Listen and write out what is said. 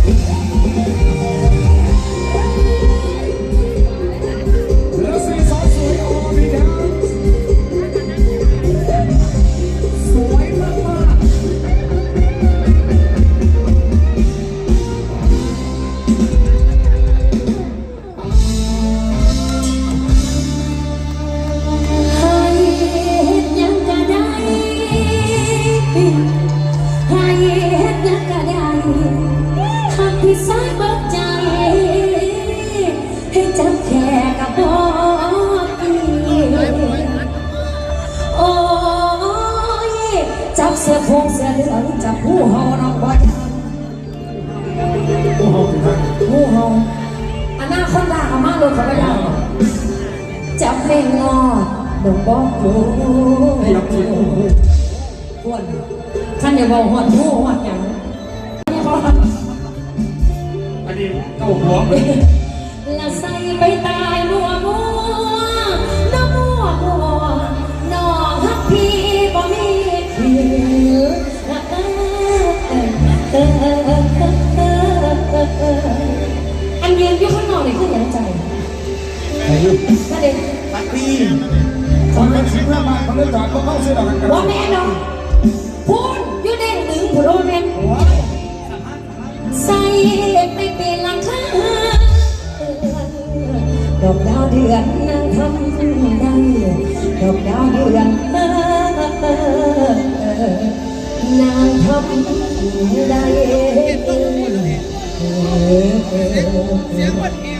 แจับเสื้อพงเสื้อเหลืองจับผู้เฮาน้องบ่ยันผู้เฮาอนหน้าคตด่าเอามาเลยเขาก็ยังจับเพลงงอดงบอกโอ้จับที่โอ้โหปวดท่านอย่าบอกหอดหูหอดหยังนี่เขาอันนี้เก้าหัวเลยละใส่ไปตายมัวมัว ยืนอยู่ข้างนอกนี่คือหยังใจนั่นเองตักปีคนเป็นสิบห้าบาทเขาเลยจอดก็เข้าเสื้อดอกกันว่าแม่เนาะพูดอยู่เด่นดึงโดนแมนใส่ไปเป็นหลังคาดอกดาวเดือนนางทำได้ดอกดาวเดือนนางทำได้ เสียงคนแหบเลย